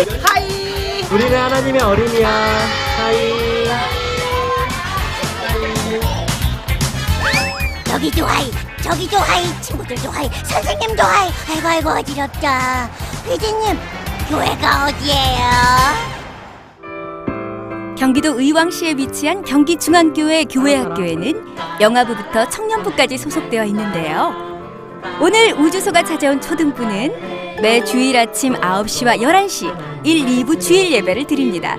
하이. 우리는 하나님의 어린이야. 하이. 여기도 하이, 저기도 하이, 친구들도 하이, 선생님도 하이. 아이고 아이고 어지럽다. 피디님, 교회가 어디예요? 경기도 의왕시에 위치한 경기중앙교회 교회학교에는 영아부부터 청년부까지 소속되어 있는데요. 오늘 우주소가 찾아온 초등부는 매 주일 아침 9시와 11시 1, 2부 주일 예배를 드립니다.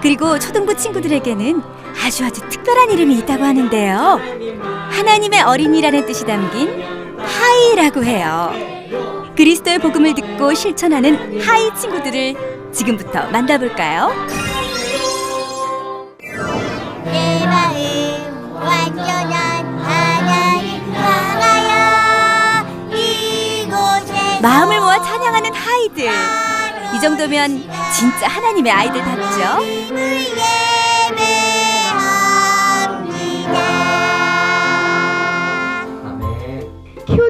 그리고 초등부 친구들에게는 아주 아주 특별한 이름이 있다고 하는데요. 하나님의 어린이라는 뜻이 담긴 하이라고 해요. 그리스도의 복음을 듣고 실천하는 하이 친구들을 지금부터 만나볼까요? 마음을 모아 찬양하는 하이들. 이 정도면 진짜 하나님의 아이들답죠.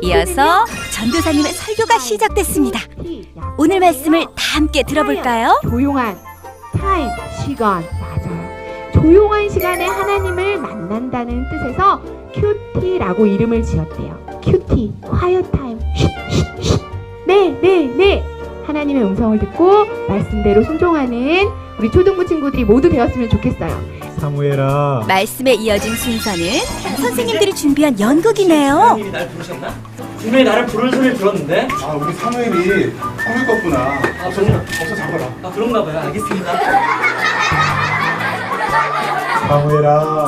이어서 전도사님의 설교가 시작됐습니다. 오늘 말씀을 다 함께 들어볼까요? 조용한 타임 시간 맞아요. 조용한 시간에 하나님을 만난다는 뜻에서 큐티라고 이름을 지었대요. 큐티, quiet time. 쉿, 쉿, 쉿. 네, 네, 네. 하나님의 음성을 듣고 말씀대로 순종하는 우리 초등부 친구들이 모두 되었으면 좋겠어요. 사무엘아 말씀에 이어진 순서는 선생님들이 준비한 연극이네요. 하나님이 날 부르셨나? 분명히 나를 부르는 소리를 들었는데. 아 우리 사무엘이 꿈을 꿨구나. 아 정말. 어서 잡아라. 아 그런가 봐요. 알겠습니다.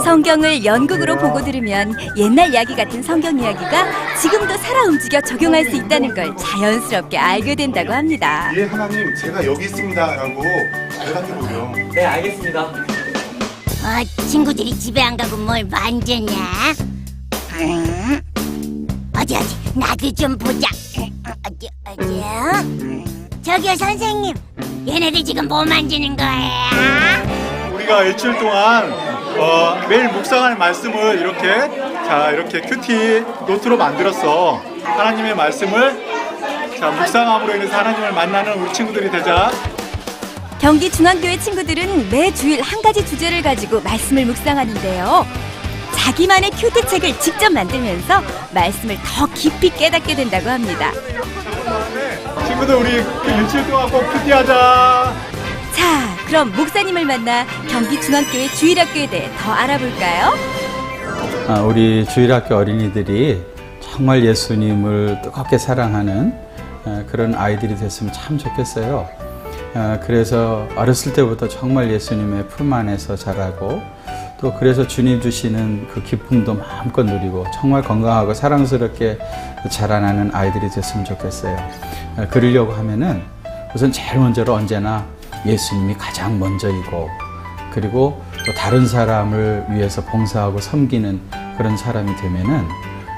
성경을 연극으로 보고 들으면 옛날 이야기 같은 성경 이야기가 지금도 살아 움직여 적용할 수 있다는 걸 자연스럽게 알게 된다고 합니다. 예 하나님 제가 여기 있습니다라고 대답해 보렴. 네 알겠습니다. 어, 친구들이 집에 안 가고 뭘 만졌냐? 응? 어디 어디 나도 좀 보자. 응, 어디 어디야? 저기요 선생님, 얘네들 지금 뭐 만지는 거야? 우리가 일주일 동안 어, 매일 묵상할 말씀을 이렇게 자 이렇게 큐티 노트로 만들었어 하나님의 말씀을 자 묵상함으로 인해서 하나님을 만나는 우리 친구들이 되자 경기 중앙교회 친구들은 매 주일 한 가지 주제를 가지고 말씀을 묵상하는데요. 자기만의 큐티 책을 직접 만들면서 말씀을 더 깊이 깨닫게 된다고 합니다. 친구들 우리 그 일주일 동안 꼭 큐티하자 자, 그럼 목사님을 만나 경기 중앙교회 주일학교에 대해 더 알아볼까요? 아, 우리 주일학교 어린이들이 정말 예수님을 뜨겁게 사랑하는 어, 그런 아이들이 됐으면 참 좋겠어요. 어, 그래서 어렸을 때부터 정말 예수님의 품 안에서 자라고 또 그래서 주님 주시는 그 기쁨도 마음껏 누리고 정말 건강하고 사랑스럽게 자라나는 아이들이 됐으면 좋겠어요. 어, 그러려고 하면은 우선 제일 먼저로 언제나 예수님이 가장 먼저이고 그리고 또 다른 사람을 위해서 봉사하고 섬기는 그런 사람이 되면은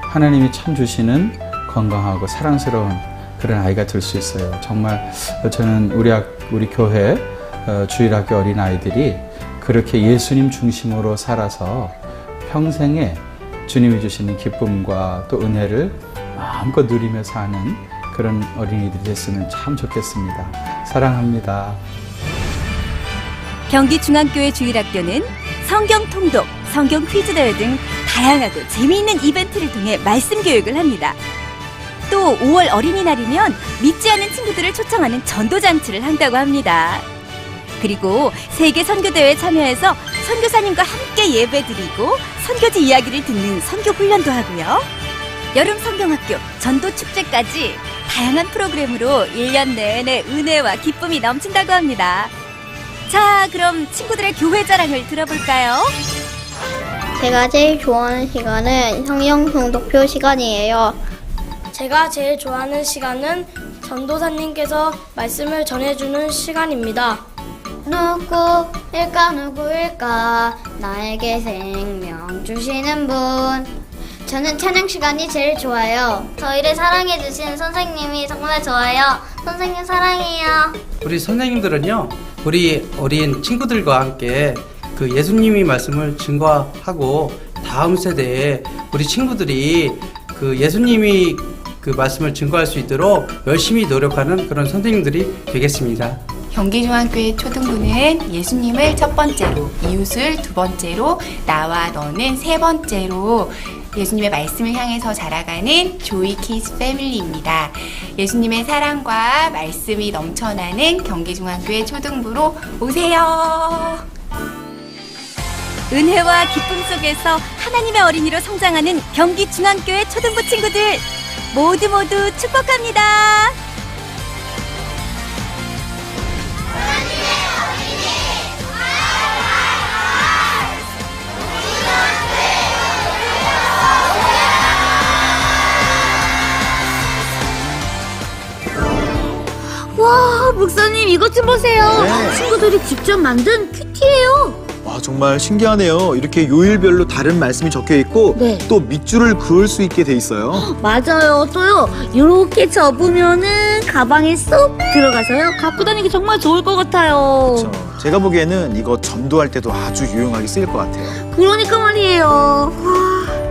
하나님이 참 주시는 건강하고 사랑스러운 그런 아이가 될 수 있어요. 정말 저는 우리 학, 우리 교회 어, 주일학교 어린 아이들이 그렇게 예수님 중심으로 살아서 평생에 주님이 주시는 기쁨과 또 은혜를 마음껏 누리며 사는 그런 어린이들이 됐으면 참 좋겠습니다. 사랑합니다. 경기 중앙교회 주일학교는 성경 통독, 성경 퀴즈 대회 등 다양하고 재미있는 이벤트를 통해 말씀 교육을 합니다. 또 5월 어린이날이면 믿지 않는 친구들을 초청하는 전도 잔치를 한다고 합니다. 그리고 세계 선교 대회에 참여해서 선교사님과 함께 예배드리고 선교지 이야기를 듣는 선교 훈련도 하고요. 여름 성경학교 전도 축제까지 다양한 프로그램으로 1년 내내 은혜와 기쁨이 넘친다고 합니다. 자, 그럼 친구들의 교회 자랑을 들어볼까요? 제가 제일 좋아하는 시간은 성경 통독표 시간이에요. 제가 제일 좋아하는 시간은 전도사님께서 말씀을 전해주는 시간입니다. 누구일까 누구일까 나에게 생명 주시는 분. 저는 찬양 시간이 제일 좋아요. 저희를 사랑해 주신 선생님이 정말 좋아요. 선생님 사랑해요. 우리 선생님들은요, 우리 어린 친구들과 함께 그 예수님이 말씀을 증거하고 다음 세대에 우리 친구들이 그 예수님이 그 말씀을 증거할 수 있도록 열심히 노력하는 그런 선생님들이 되겠습니다. 경기중학교의 초등부는 예수님을 첫 번째로, 이웃을 두 번째로, 나와 너는 세 번째로 예수님의 말씀을 향해서 자라가는 조이 키스 패밀리입니다. 예수님의 사랑과 말씀이 넘쳐나는 경기중학교의 초등부로 오세요. 은혜와 기쁨 속에서 하나님의 어린이로 성장하는 경기 중앙교회 초등부 친구들 모두 모두 축복합니다. 이것 좀 보세요. 친구들이 직접 만든 큐티예요. 와 정말 신기하네요. 이렇게 요일별로 다른 말씀이 적혀 있고 네. 또 밑줄을 그을 수 있게 돼 있어요. 맞아요. 또요. 이렇게 접으면은 가방에 쏙 들어가서요. 갖고 다니기 정말 좋을 것 같아요. 그렇죠. 제가 보기에는 이거 전도할 때도 아주 유용하게 쓰일 것 같아요. 그러니까 말이에요.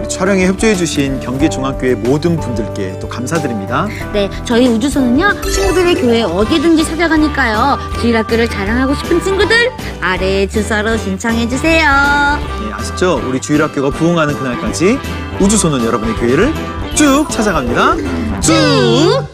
촬영에 협조해주신 경기중학교의 모든 분들께 또 감사드립니다. 네, 저희 우주소는요 친구들의 교회 어디든지 찾아가니까요 주일학교를 자랑하고 싶은 친구들 아래 주소로 신청해 주세요. 네, 아시죠? 우리 주일학교가 부흥하는 그날까지 우주소는 여러분의 교회를 쭉 찾아갑니다. 쭉